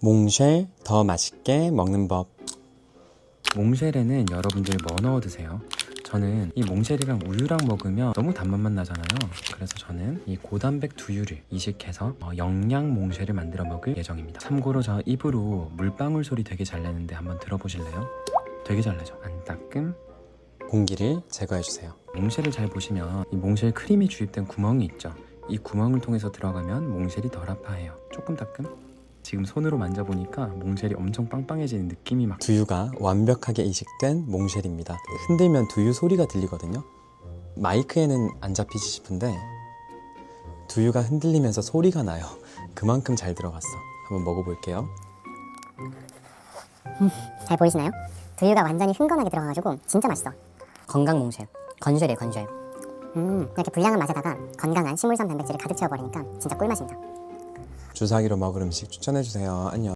몽쉘 더 맛있게 먹는 법. 몽쉘에는 여러분들 뭐 넣어 드세요? 저는 이 몽쉘이랑 우유랑 먹으면 너무 단맛만 나잖아요. 그래서 저는 이 고단백 두유를 이식해서 어, 영양 몽쉘을 만들어 먹을 예정입니다. 참고로 저 입으로 물방울 소리 되게 잘 내는데 한번 들어보실래요? 되게 잘 내죠. 안 따끔. 공기를 제거해 주세요. 몽쉘을 잘 보시면 이 몽쉘 크림이 주입된 구멍이 있죠. 이 구멍을 통해서 들어가면 몽쉘이 덜 아파해요. 조금 따끔. 지금 손으로 만져보니까 몽쉘이 엄청 빵빵해지는 느낌이 막 두유가 완벽하게 이식된 몽쉘입니다. 흔들면 두유 소리가 들리거든요. 마이크에는 안 잡히지 싶은데 두유가 흔들리면서 소리가 나요. 그만큼 잘 들어갔어. 한번 먹어볼게요. 잘 보이시나요? 두유가 완전히 흥건하게 들어가가지고 진짜 맛있어. 건강 몽쉘 건쉘이에요 건쉘 음, 이렇게 불량한 맛에다가 건강한 식물성 단백질을 가득 채워버리니까 진짜 꿀맛입니다. 주사기로 먹을 음식 추천해 주세요. 안녕.